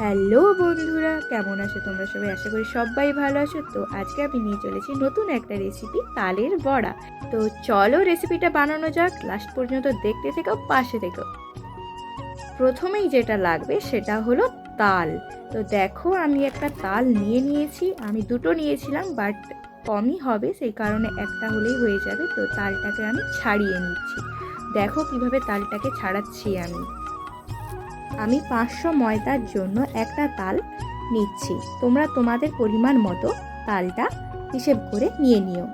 Hello বন্ধুরা, কেমন আছো তোমরা সবাই? আশা করি সবাই ভালো আছো। তো আজকে আমি নিয়ে চলেছি নতুন একটা রেসিপি তালের বড়া। তো চলো রেসিপিটা বানানো যাক। লাস্ট পর্যন্ত দেখতে থেকো, পাশে থেকো। প্রথমেই যেটা লাগবে সেটা হলো তাল। তো দেখো, আমি একটা তাল নিয়ে নিয়েছি। আমি দুটো নিয়েছিলাম বাট কমই হবে, সেই কারণে একটা হলেই হয়ে যাবে। তো তালটাকে আমি ছাড়িয়ে নিচ্ছি। দেখো কীভাবে তালটাকে ছাড়াচ্ছি আমি। আমি পাঁচশো ময়দার জন্য একটা তাল নিচ্ছি। তোমরা তোমাদের পরিমাণ মতো তালটা হিসেব করে নিয়ে নিও।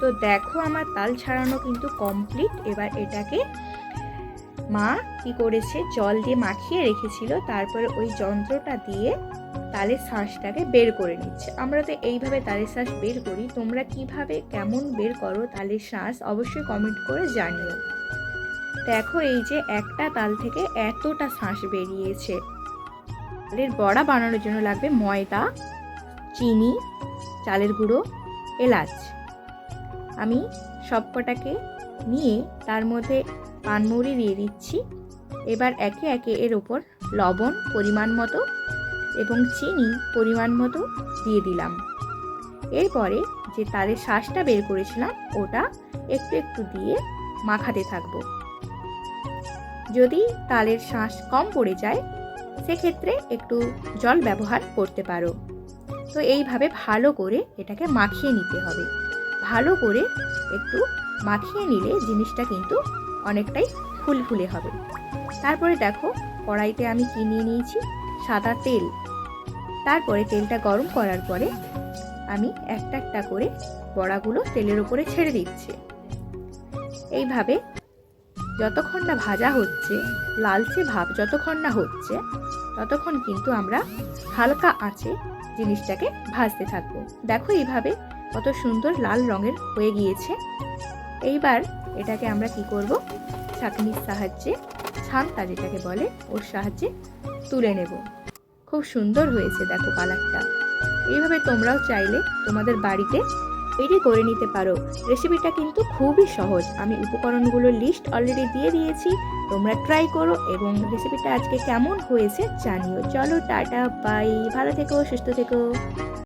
তো দেখো আমার তাল ছাড়ানো কিন্তু কমপ্লিট। এবার এটাকে মা কি করেছে? জল দিয়ে মাখিয়ে রেখেছিল। তারপরে ওই যন্ত্রটা দিয়ে তালের শ্বাসটাকে বের করে নিচ্ছে। আমরা তো এইভাবে তালের শ্বাস বের করি। তোমরা কীভাবে, কেমন বের করো তালের শ্বাস অবশ্যই কমেন্ট করে জানিও। দেখো এই যে একটা তাল থেকে এতটা শ্বাস বেরিয়েছে। তালের বড়া বানানোর জন্য লাগবে ময়দা, চিনি, চালের গুঁড়ো, এলাচ। আমি সবকটাকে নিয়ে তার মধ্যে পানমুড়ি দিয়ে দিচ্ছি। এবার একে একে এর ওপর লবণ পরিমাণ মতো এবং চিনি পরিমাণ মতো দিয়ে দিলাম। এরপরে যে তালের শ্বাসটা বের করেছিলাম, ওটা একটু একটু দিয়ে মাখাতে থাকব। যদি তালের শ্বাস কম পড়ে যায়, সেক্ষেত্রে একটু জল ব্যবহার করতে পারো। তো এইভাবে ভালো করে এটাকে মাখিয়ে নিতে হবে। ভালো করে একটু মাখিয়ে নিলে জিনিসটা কিন্তু অনেকটাই ফুলফুলে হবে। তারপরে দেখো, কড়াইতে আমি কি নিয়ে নিয়েছি? সাদা তেল। তারপরে তেলটা গরম করার পরে আমি একটা একটা করে বড়াগুলো তেলের উপরে ছেড়ে দিচ্ছি। এইভাবে যতক্ষণ না ভাজা হচ্ছে, লালচে ভাব যতক্ষণ না হচ্ছে, ততক্ষণ কিন্তু আমরা হালকা আঁচে জিনিসটাকে ভাজতে থাকব। দেখো এইভাবে কত সুন্দর লাল রঙের হয়ে গিয়েছে। এইবার এটাকে আমরা কি করব? চাকনির সাহায্যে ছান্তা যেটাকে বলে ওর সাহায্যে তুলে নেব। খুব সুন্দর হয়েছে, দেখো কালারটা। এইভাবে তোমরাও চাইলে তোমাদের বাড়িতে তৈরি করে নিতে পারো। রেসিপিটা কিন্তু খুবই সহজ। আমি উপকরণগুলোর লিস্ট অলরেডি দিয়ে দিয়েছি, তোমরা ট্রাই করো এবং রেসিপিটা আজকে কেমন হয়েছে জানিও। চলো, টাটা বাই ভালো থেকো, সুস্থ থেকো।